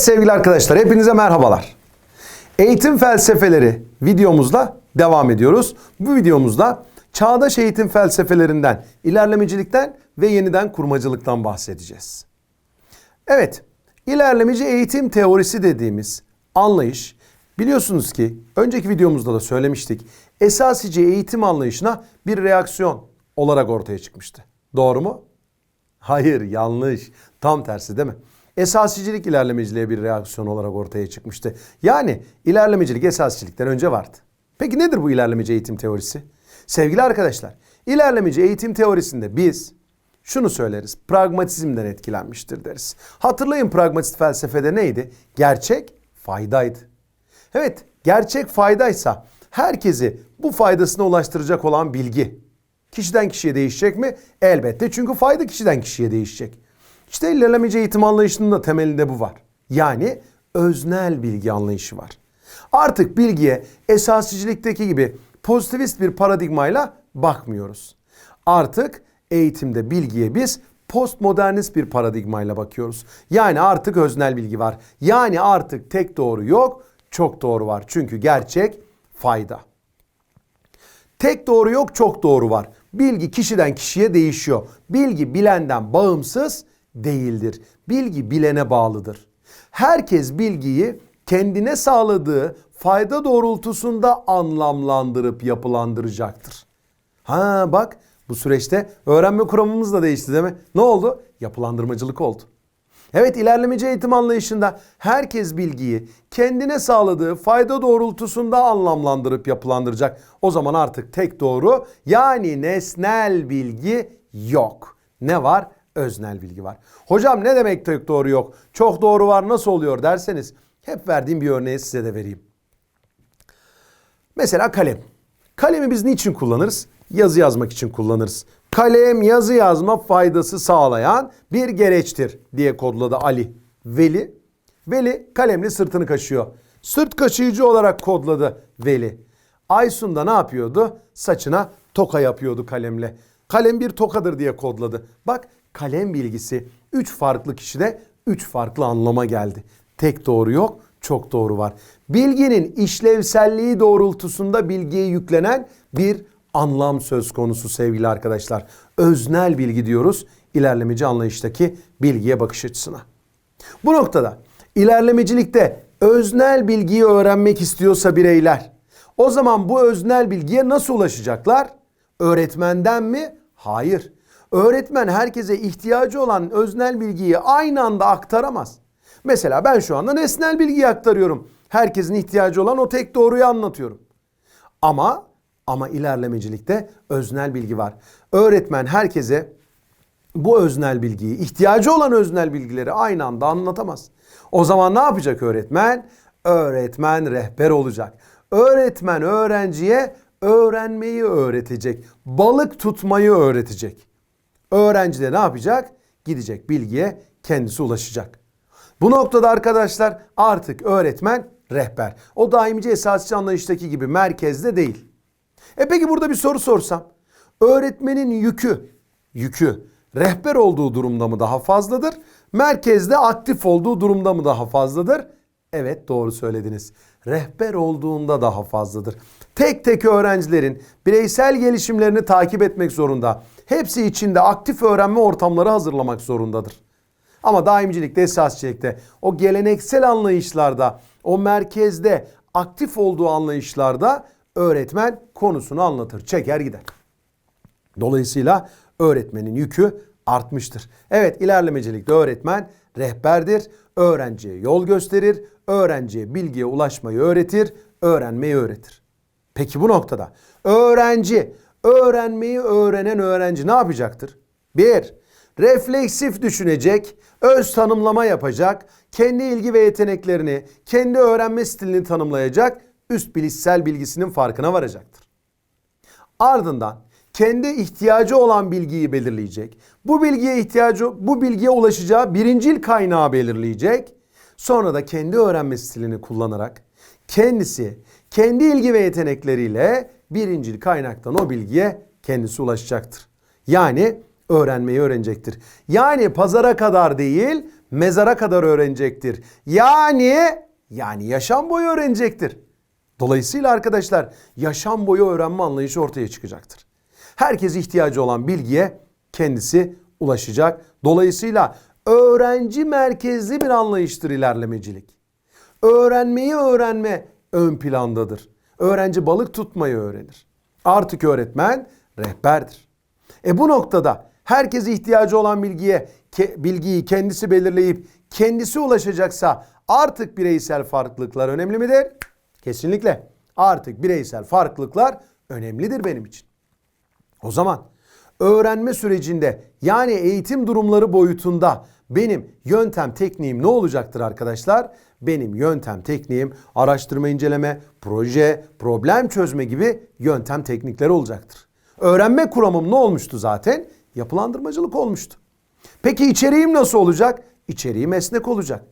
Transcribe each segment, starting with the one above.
Evet sevgili arkadaşlar hepinize merhabalar. Eğitim felsefeleri videomuzla devam ediyoruz. Bu videomuzda çağdaş eğitim felsefelerinden, ilerlemecilikten ve yeniden kurmacılıktan bahsedeceğiz. Evet, ilerlemeci eğitim teorisi dediğimiz anlayış biliyorsunuz ki önceki videomuzda da söylemiştik. Esasici eğitim anlayışına bir reaksiyon olarak ortaya çıkmıştı. Doğru mu? Hayır, yanlış. Tam tersi değil mi? Esasicilik ilerlemeciliğe bir reaksiyon olarak ortaya çıkmıştı. Yani ilerlemecilik esasicilikten önce vardı. Peki nedir bu ilerlemeci eğitim teorisi? Sevgili arkadaşlar, ilerlemeci eğitim teorisinde biz şunu söyleriz. Pragmatizmden etkilenmiştir deriz. Hatırlayın pragmatist felsefede neydi? Gerçek faydaydı. Evet, gerçek faydaysa herkesi bu faydasına ulaştıracak olan bilgi. Kişiden kişiye değişecek mi? Elbette çünkü fayda kişiden kişiye değişecek. İşte ilerlemeci eğitim anlayışının da temelinde bu var. Yani öznel bilgi anlayışı var. Artık bilgiye esasicilikteki gibi pozitivist bir paradigmayla bakmıyoruz. Artık eğitimde bilgiye biz postmodernist bir paradigmayla bakıyoruz. Yani artık öznel bilgi var. Yani artık tek doğru yok, çok doğru var. Çünkü gerçek fayda. Tek doğru yok, çok doğru var. Bilgi kişiden kişiye değişiyor. Bilgi bilenden bağımsız değildir. Bilgi bilene bağlıdır. Herkes bilgiyi kendine sağladığı fayda doğrultusunda anlamlandırıp yapılandıracaktır. Ha bak bu süreçte öğrenme kuramımız da değişti değil mi? Ne oldu? Yapılandırmacılık oldu. Evet ilerlemeci eğitim anlayışında herkes bilgiyi kendine sağladığı fayda doğrultusunda anlamlandırıp yapılandıracak. O zaman artık tek doğru yani nesnel bilgi yok. Ne var? Öznel bilgi var. Hocam ne demek tek doğru yok? Çok doğru var nasıl oluyor derseniz hep verdiğim bir örneği size de vereyim. Mesela kalem. Kalemi biz niçin kullanırız? Yazı yazmak için kullanırız. Kalem yazı yazma faydası sağlayan bir gereçtir diye kodladı Ali. Veli. Veli kalemle sırtını kaşıyor. Sırt kaşıyıcı olarak kodladı Veli. Aysun da ne yapıyordu? Saçına toka yapıyordu kalemle. Kalem bir tokadır diye kodladı. Bak kalem bilgisi 3 farklı kişide 3 farklı anlama geldi. Tek doğru yok, çok doğru var. Bilginin işlevselliği doğrultusunda bilgiye yüklenen bir anlam söz konusu sevgili arkadaşlar. Öznel bilgi diyoruz ilerlemeci anlayıştaki bilgiye bakış açısına. Bu noktada ilerlemecilikte öznel bilgiyi öğrenmek istiyorsa bireyler o zaman bu öznel bilgiye nasıl ulaşacaklar? Öğretmenden mi? Hayır. Öğretmen herkese ihtiyacı olan öznel bilgiyi aynı anda aktaramaz. Mesela ben şu anda nesnel bilgiyi aktarıyorum. Herkesin ihtiyacı olan o tek doğruyu anlatıyorum. Ama ama ilerlemecilikte öznel bilgi var. Öğretmen herkese bu öznel bilgiyi, ihtiyacı olan öznel bilgileri aynı anda anlatamaz. O zaman ne yapacak öğretmen? Öğretmen rehber olacak. Öğretmen öğrenciye öğrenmeyi öğretecek. Balık tutmayı öğretecek. Öğrenci de ne yapacak? Gidecek bilgiye kendisi ulaşacak. Bu noktada arkadaşlar artık öğretmen rehber. O daimici esasçı anlayıştaki gibi merkezde değil. E peki burada bir soru sorsam. Öğretmenin yükü, yükü rehber olduğu durumda mı daha fazladır? Merkezde aktif olduğu durumda mı daha fazladır? Evet doğru söylediniz. Rehber olduğunda daha fazladır. Tek tek öğrencilerin bireysel gelişimlerini takip etmek zorunda. Hepsi içinde aktif öğrenme ortamları hazırlamak zorundadır. Ama daimcilikte, esasçılıkta, o geleneksel anlayışlarda, o merkezde aktif olduğu anlayışlarda öğretmen konusunu anlatır, çeker gider. Dolayısıyla öğretmenin yükü artmıştır. Evet ilerlemecilikte öğretmen rehberdir, öğrenciye yol gösterir, öğrenciye bilgiye ulaşmayı öğretir, öğrenmeyi öğretir. Peki bu noktada öğrenci, öğrenmeyi öğrenen öğrenci ne yapacaktır? Bir, refleksif düşünecek, öz tanımlama yapacak, kendi ilgi ve yeteneklerini, kendi öğrenme stilini tanımlayacak, üst bilişsel bilgisinin farkına varacaktır. Ardından kendi ihtiyacı olan bilgiyi belirleyecek. Bu bilgiye ihtiyacı, bu bilgiye ulaşacağı birincil kaynağı belirleyecek. Sonra da kendi öğrenme stilini kullanarak kendisi kendi ilgi ve yetenekleriyle birincil kaynaktan o bilgiye kendisi ulaşacaktır. Yani öğrenmeyi öğrenecektir. Yani pazara kadar değil, mezara kadar öğrenecektir. Yani yani yaşam boyu öğrenecektir. Dolayısıyla arkadaşlar yaşam boyu öğrenme anlayışı ortaya çıkacaktır. Herkes ihtiyacı olan bilgiye kendisi ulaşacak. Dolayısıyla öğrenci merkezli bir anlayıştır ilerlemecilik. Öğrenmeyi öğrenme ön plandadır. Öğrenci balık tutmayı öğrenir. Artık öğretmen rehberdir. E bu noktada herkes ihtiyacı olan bilgiye ke, bilgiyi kendisi belirleyip kendisi ulaşacaksa artık bireysel farklılıklar önemli midir? Kesinlikle. Artık bireysel farklılıklar önemlidir benim için. O zaman öğrenme sürecinde yani eğitim durumları boyutunda benim yöntem tekniğim ne olacaktır arkadaşlar? Benim yöntem tekniğim araştırma inceleme, proje, problem çözme gibi yöntem teknikleri olacaktır. Öğrenme kuramım ne olmuştu zaten? Yapılandırmacılık olmuştu. Peki içeriğim nasıl olacak? İçeriğim esnek olacak.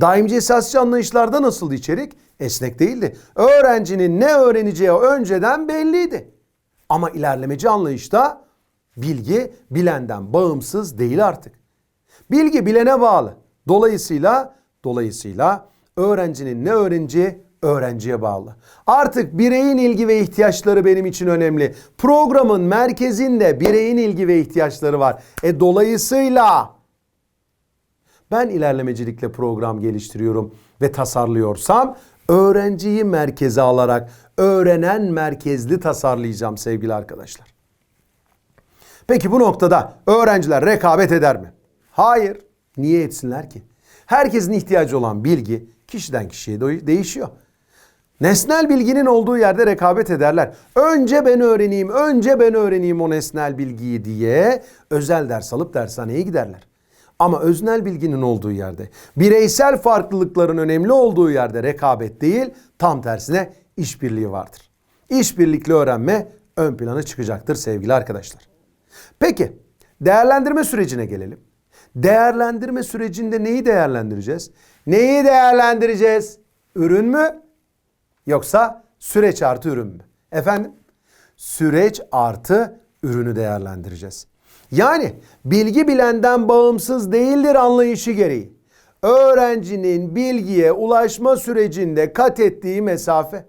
Daimci esasçı anlayışlarda nasıldı içerik? Esnek değildi. Öğrencinin ne öğreneceği önceden belliydi. Ama ilerlemeci anlayışta bilgi bilenden bağımsız değil artık. Bilgi bilene bağlı. Dolayısıyla dolayısıyla öğrencinin ne öğreneceği öğrenciye bağlı. Artık bireyin ilgi ve ihtiyaçları benim için önemli. Programın merkezinde bireyin ilgi ve ihtiyaçları var. E dolayısıyla ben ilerlemecilikle program geliştiriyorum ve tasarlıyorsam öğrenciyi merkeze alarak öğrenen merkezli tasarlayacağım sevgili arkadaşlar. Peki bu noktada öğrenciler rekabet eder mi? Hayır. Niye etsinler ki? Herkesin ihtiyacı olan bilgi kişiden kişiye değişiyor. Nesnel bilginin olduğu yerde rekabet ederler. Önce ben öğreneyim, önce ben öğreneyim o nesnel bilgiyi diye özel ders alıp dershaneye giderler. Ama öznel bilginin olduğu yerde, bireysel farklılıkların önemli olduğu yerde rekabet değil, tam tersine işbirliği vardır. İşbirlikli öğrenme ön plana çıkacaktır sevgili arkadaşlar. Peki, değerlendirme sürecine gelelim. Değerlendirme sürecinde neyi değerlendireceğiz? Neyi değerlendireceğiz? Ürün mü? Yoksa süreç artı ürün mü? Efendim? Süreç artı ürünü değerlendireceğiz. Yani bilgi bilenden bağımsız değildir anlayışı gereği. Öğrencinin bilgiye ulaşma sürecinde kat ettiği mesafe,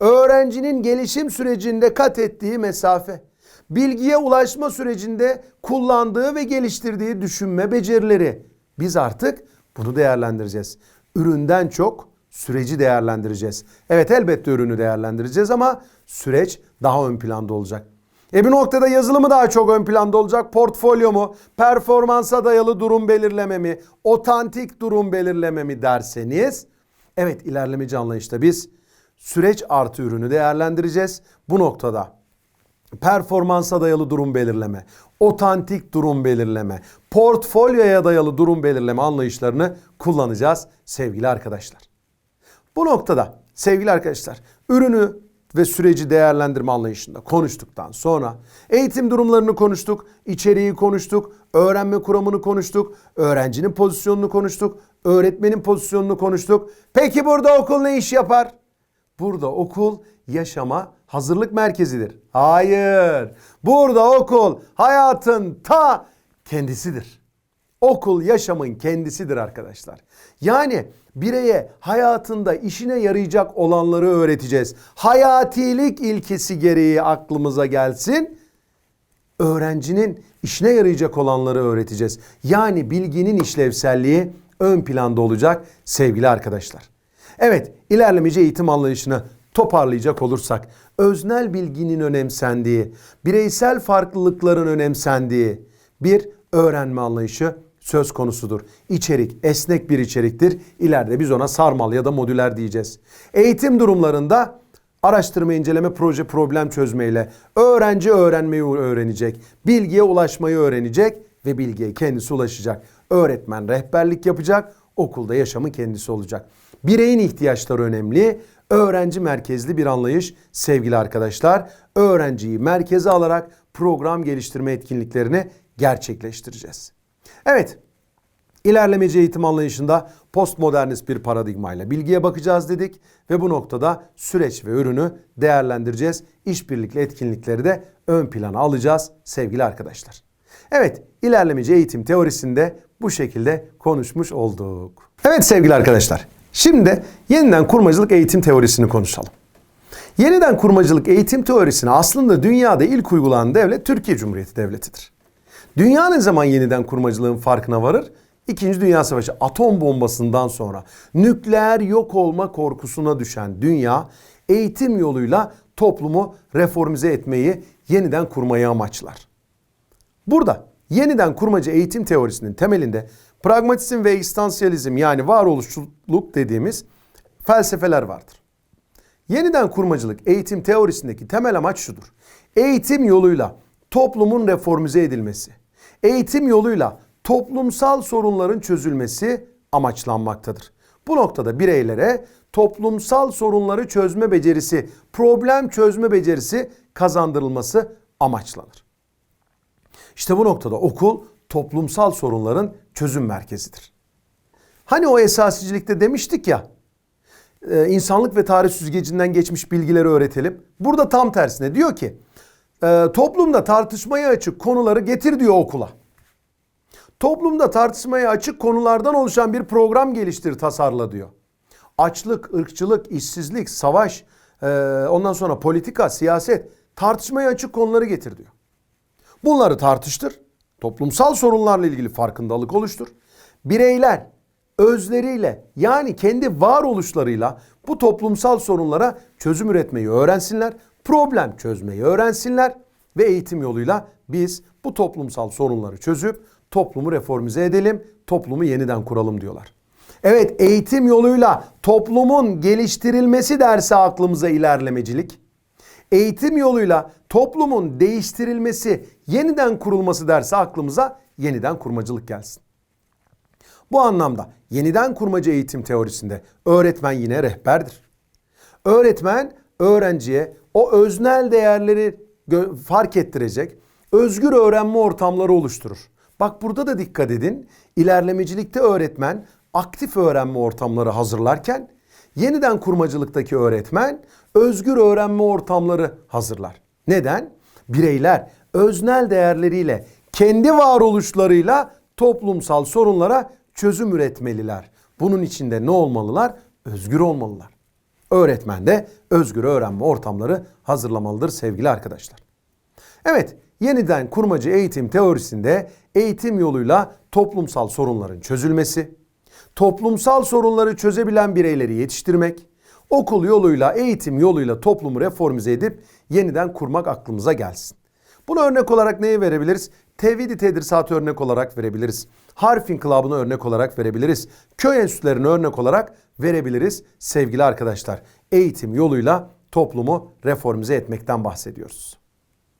öğrencinin gelişim sürecinde kat ettiği mesafe, bilgiye ulaşma sürecinde kullandığı ve geliştirdiği düşünme becerileri. Biz artık bunu değerlendireceğiz. Üründen çok süreci değerlendireceğiz. Evet elbette ürünü değerlendireceğiz ama süreç daha ön planda olacak. E bir noktada yazılı mı daha çok ön planda olacak? Portfolyo mu? Performansa dayalı durum belirleme mi? Otantik durum belirleme mi derseniz evet ilerlemeci anlayışta biz süreç artı ürünü değerlendireceğiz. Bu noktada performansa dayalı durum belirleme, otantik durum belirleme, portfolyoya dayalı durum belirleme anlayışlarını kullanacağız sevgili arkadaşlar. Bu noktada sevgili arkadaşlar ürünü ve süreci değerlendirme anlayışında konuştuktan sonra eğitim durumlarını konuştuk, içeriği konuştuk, öğrenme kuramını konuştuk, öğrencinin pozisyonunu konuştuk, öğretmenin pozisyonunu konuştuk. Peki burada okul ne iş yapar? Burada okul yaşama hazırlık merkezidir. Hayır. Burada okul hayatın ta kendisidir. Okul yaşamın kendisidir arkadaşlar. Yani bireye hayatında işine yarayacak olanları öğreteceğiz. Hayatilik ilkesi gereği aklımıza gelsin. Öğrencinin işine yarayacak olanları öğreteceğiz. Yani bilginin işlevselliği ön planda olacak sevgili arkadaşlar. Evet, ilerlemeci eğitim anlayışını toparlayacak olursak öznel bilginin önemsendiği, bireysel farklılıkların önemsendiği bir öğrenme anlayışı söz konusudur. İçerik esnek bir içeriktir. İleride biz ona sarmal ya da modüler diyeceğiz. Eğitim durumlarında araştırma, inceleme, proje, problem çözmeyle öğrenci öğrenmeyi öğrenecek, bilgiye ulaşmayı öğrenecek ve bilgiye kendisi ulaşacak. Öğretmen rehberlik yapacak, okulda yaşamın kendisi olacak. Bireyin ihtiyaçları önemli. Öğrenci merkezli bir anlayış sevgili arkadaşlar. Öğrenciyi merkeze alarak program geliştirme etkinliklerini gerçekleştireceğiz. Evet, ilerlemeci eğitim anlayışında postmodernist bir paradigmayla bilgiye bakacağız dedik ve bu noktada süreç ve ürünü değerlendireceğiz. İşbirlikli etkinlikleri de ön plana alacağız sevgili arkadaşlar. Evet, ilerlemeci eğitim teorisinde bu şekilde konuşmuş olduk. Evet sevgili arkadaşlar, şimdi de yeniden kurmacılık eğitim teorisini konuşalım. Yeniden kurmacılık eğitim teorisini aslında dünyada ilk uygulanan devlet Türkiye Cumhuriyeti Devleti'dir. Dünya ne zaman yeniden kurmacılığın farkına varır? İkinci Dünya Savaşı atom bombasından sonra nükleer yok olma korkusuna düşen dünya eğitim yoluyla toplumu reformize etmeyi, yeniden kurmayı amaçlar. Burada yeniden kurmacı eğitim teorisinin temelinde pragmatizm ve ekstansiyalizm yani varoluşçuluk dediğimiz felsefeler vardır. Yeniden kurmacılık eğitim teorisindeki temel amaç şudur. Eğitim yoluyla toplumun reformize edilmesi, eğitim yoluyla toplumsal sorunların çözülmesi amaçlanmaktadır. Bu noktada bireylere toplumsal sorunları çözme becerisi, problem çözme becerisi kazandırılması amaçlanır. İşte bu noktada okul toplumsal sorunların çözüm merkezidir. Hani o esasicilikte demiştik ya, e, insanlık ve tarih süzgecinden geçmiş bilgileri öğretelim. Burada tam tersine diyor ki, e, toplumda tartışmaya açık konuları getir diyor okula. Toplumda tartışmaya açık konulardan oluşan bir program geliştir, tasarla diyor. Açlık, ırkçılık, işsizlik, savaş, e, ondan sonra politika, siyaset, tartışmaya açık konuları getir diyor. Bunları tartıştır. Toplumsal sorunlarla ilgili farkındalık oluştur. Bireyler özleriyle yani kendi varoluşlarıyla bu toplumsal sorunlara çözüm üretmeyi öğrensinler. Problem çözmeyi öğrensinler ve eğitim yoluyla biz bu toplumsal sorunları çözüp toplumu reformize edelim, toplumu yeniden kuralım diyorlar. Evet eğitim yoluyla toplumun geliştirilmesi dersi aklımıza ilerlemecilik. Eğitim yoluyla toplumun değiştirilmesi, yeniden kurulması dersi aklımıza yeniden kurmacılık gelsin. Bu anlamda yeniden kurmacı eğitim teorisinde öğretmen yine rehberdir. Öğretmen öğrenciye o öznel değerleri fark ettirecek özgür öğrenme ortamları oluşturur. Bak burada da dikkat edin. İlerlemecilikte öğretmen aktif öğrenme ortamları hazırlarken yeniden kurmacılıktaki öğretmen özgür öğrenme ortamları hazırlar. Neden? Bireyler öznel değerleriyle, kendi varoluşlarıyla toplumsal sorunlara çözüm üretmeliler. Bunun içinde ne olmalılar? Özgür olmalılar. Öğretmen de özgür öğrenme ortamları hazırlamalıdır sevgili arkadaşlar. Evet, yeniden kurmacı eğitim teorisinde eğitim yoluyla toplumsal sorunların çözülmesi, toplumsal sorunları çözebilen bireyleri yetiştirmek, okul yoluyla, eğitim yoluyla toplumu reformize edip yeniden kurmak aklımıza gelsin. Buna örnek olarak neyi verebiliriz? Tevhid-i tedrisatı örnek olarak verebiliriz. Harf inkılabını örnek olarak verebiliriz. Köy enstitülerini örnek olarak verebiliriz sevgili arkadaşlar. Eğitim yoluyla toplumu reformize etmekten bahsediyoruz.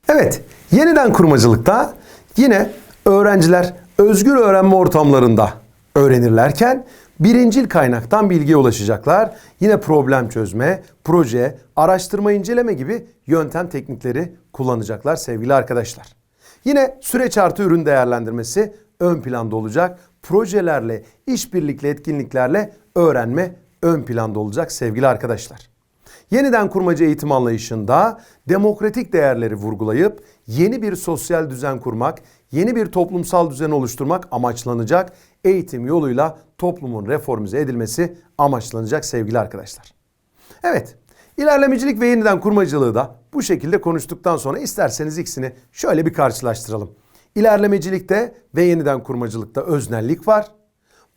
Evet, yeniden kurmacılıkta yine öğrenciler özgür öğrenme ortamlarında öğrenirlerken birincil kaynaktan bilgiye ulaşacaklar. Yine problem çözme, proje, araştırma inceleme gibi yöntem teknikleri kullanacaklar sevgili arkadaşlar. Yine süreç artı ürün değerlendirmesi ön planda olacak. Projelerle, işbirlikli etkinliklerle öğrenme ön planda olacak sevgili arkadaşlar. Yeniden kurmacı eğitim anlayışında demokratik değerleri vurgulayıp yeni bir sosyal düzen kurmak, yeni bir toplumsal düzen oluşturmak amaçlanacak. Eğitim yoluyla toplumun reformize edilmesi amaçlanacak sevgili arkadaşlar. Evet, ilerlemecilik ve yeniden kurmacılığı da bu şekilde konuştuktan sonra isterseniz ikisini şöyle bir karşılaştıralım. İlerlemecilikte ve yeniden kurmacılıkta öznellik var.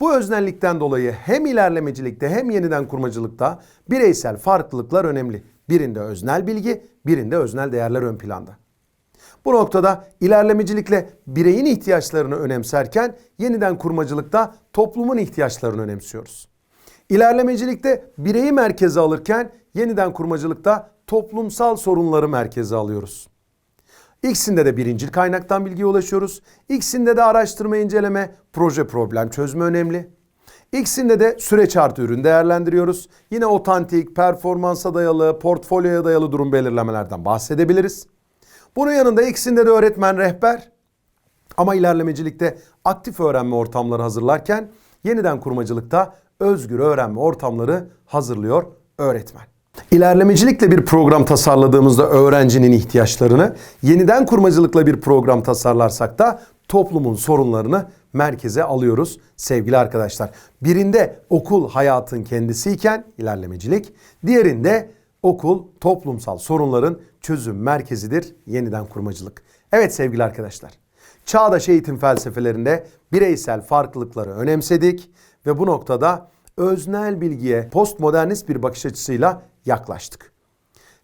Bu öznellikten dolayı hem ilerlemecilikte hem yeniden kurmacılıkta bireysel farklılıklar önemli. Birinde öznel bilgi, birinde öznel değerler ön planda. Bu noktada ilerlemecilikle bireyin ihtiyaçlarını önemserken yeniden kurmacılıkta toplumun ihtiyaçlarını önemsiyoruz. İlerlemecilikte bireyi merkeze alırken yeniden kurmacılıkta toplumsal sorunları merkeze alıyoruz. İkisinde de birincil kaynaktan bilgiye ulaşıyoruz. İkisinde de araştırma, inceleme, proje problem çözme önemli. İkisinde de süreç artı ürün değerlendiriyoruz. Yine otantik, performansa dayalı, portfolyoya dayalı durum belirlemelerden bahsedebiliriz. Bunun yanında ikisinde de öğretmen rehber. Ama ilerlemecilikte aktif öğrenme ortamları hazırlarken yeniden kurmacılıkta özgür öğrenme ortamları hazırlıyor öğretmen. İlerlemecilikle bir program tasarladığımızda öğrencinin ihtiyaçlarını, yeniden kurmacılıkla bir program tasarlarsak da toplumun sorunlarını merkeze alıyoruz sevgili arkadaşlar. Birinde okul hayatın kendisiyken ilerlemecilik, diğerinde okul toplumsal sorunların çözüm merkezidir yeniden kurmacılık. Evet sevgili arkadaşlar. Çağdaş eğitim felsefelerinde bireysel farklılıkları önemsedik ve bu noktada öznel bilgiye postmodernist bir bakış açısıyla yaklaştık.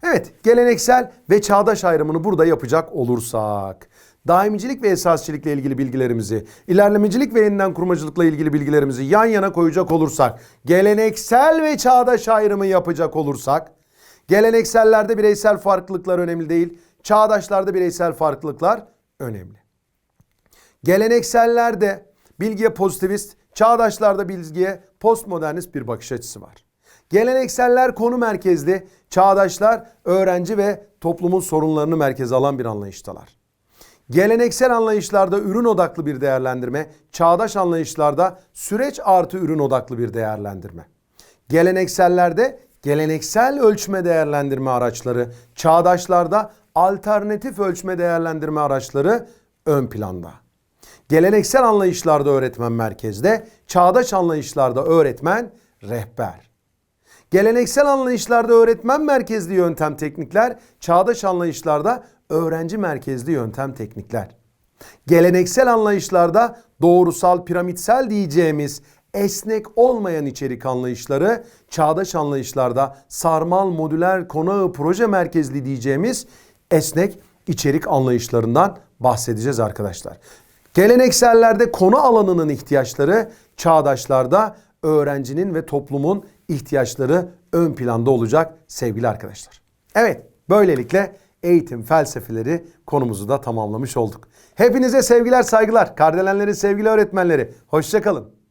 Evet, geleneksel ve çağdaş ayrımını burada yapacak olursak, daimicilik ve esasçılıkla ilgili bilgilerimizi, ilerlemecilik ve yeniden kurmacılıkla ilgili bilgilerimizi yan yana koyacak olursak, geleneksel ve çağdaş ayrımı yapacak olursak, geleneksellerde bireysel farklılıklar önemli değil, çağdaşlarda bireysel farklılıklar önemli. Geleneksellerde bilgiye pozitivist, çağdaşlarda bilgiye postmodernist bir bakış açısı var. Gelenekseller konu merkezli, çağdaşlar öğrenci ve toplumun sorunlarını merkeze alan bir anlayıştalar. Geleneksel anlayışlarda ürün odaklı bir değerlendirme, çağdaş anlayışlarda süreç artı ürün odaklı bir değerlendirme. Geleneksellerde geleneksel ölçme değerlendirme araçları, çağdaşlarda alternatif ölçme değerlendirme araçları ön planda. Geleneksel anlayışlarda öğretmen merkezde, çağdaş anlayışlarda öğretmen rehber. Geleneksel anlayışlarda öğretmen merkezli yöntem teknikler, çağdaş anlayışlarda öğrenci merkezli yöntem teknikler. Geleneksel anlayışlarda doğrusal, piramitsel diyeceğimiz esnek olmayan içerik anlayışları, çağdaş anlayışlarda sarmal, modüler, konağı, proje merkezli diyeceğimiz esnek içerik anlayışlarından bahsedeceğiz arkadaşlar. Geleneksellerde konu alanının ihtiyaçları, çağdaşlarda öğrencinin ve toplumun ihtiyaçları ön planda olacak sevgili arkadaşlar. Evet, böylelikle eğitim felsefeleri konumuzu da tamamlamış olduk. Hepinize sevgiler, saygılar. Kardelenlerin sevgili öğretmenleri. Hoşçakalın.